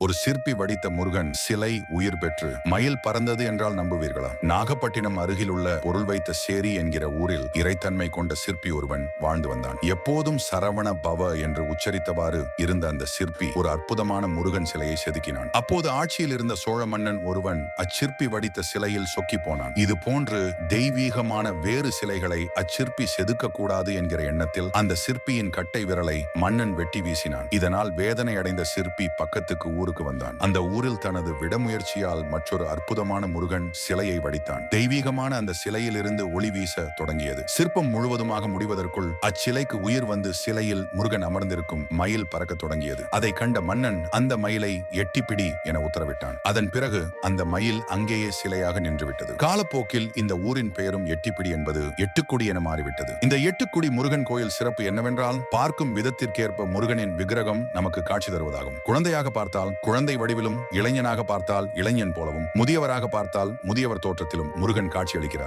ஒரு சிற்பி வடித்த முருகன் சிலை உயிர் பெற்று மயில் பறந்தது என்றால் நம்புவீர்களா? நாகப்பட்டினம் அருகில் உள்ள பொருள் வைத்த சேரி என்கிற ஊரில் இறைத்தன்மை கொண்ட சிற்பி ஒருவன் வாழ்ந்து வந்தான். எப்போதும் சரவண பவ என்று உச்சரித்தவாறு இருந்த அந்த சிற்பி ஒரு அற்புதமான முருகன் சிலையை செதுக்கினான். அப்போது ஆட்சியில் இருந்த சோழ மன்னன் ஒருவன் அச்சிற்பி வடித்த சிலையில் சொக்கி போனான். இது போன்று தெய்வீகமான வேறு சிலைகளை அச்சிற்பி செதுக்க கூடாது என்கிற எண்ணத்தில் அந்த சிற்பியின் கட்டை விரலை மன்னன் வெட்டி வீசினான். இதனால் வேதனை அடைந்த சிற்பி பக்கத்துக்கு ஊர் ஊருக்கு வந்தான். அந்த ஊரில் தனது விடமுயற்சியால் மற்றொரு அற்புதமான முருகன் சிலையை வடித்தான். தெய்வீகமான அந்த சிலையிலிருந்து ஒளி வீச தொடங்கியது. சிற்பம் முழுவதுமாக முடிவதற்குள் அச்சிலைக்கு உயிர் வந்து சிலையில் முருகன் அமர்ந்திருக்கும் மயில் பறக்க தொடங்கியது. அதை கண்ட மன்னன் அந்த மயிலை எட்டிப்பிடி என உத்தரவிட்டான். அதன் பிறகு அந்த மயில் அங்கேயே சிலையாக நின்றுவிட்டது. காலப்போக்கில் இந்த ஊரின் பெயரும் எட்டிப்பிடி என்பது எட்டுக்குடி என மாறிவிட்டது. இந்த எட்டுக்குடி முருகன் கோயில் சிறப்பு என்னவென்றால் பார்க்கும் விதத்திற்கேற்ப முருகனின் விக்கிரகம் நமக்கு காட்சி தருவதாகும். குழந்தையாக பார்த்தால் குழந்தை வடிவிலும் இளைஞனாக பார்த்தால் இளைஞன் போலவும் முதியவராக பார்த்தால் முதியவர் தோற்றத்திலும் முருகன் காட்சியளிக்கிறார்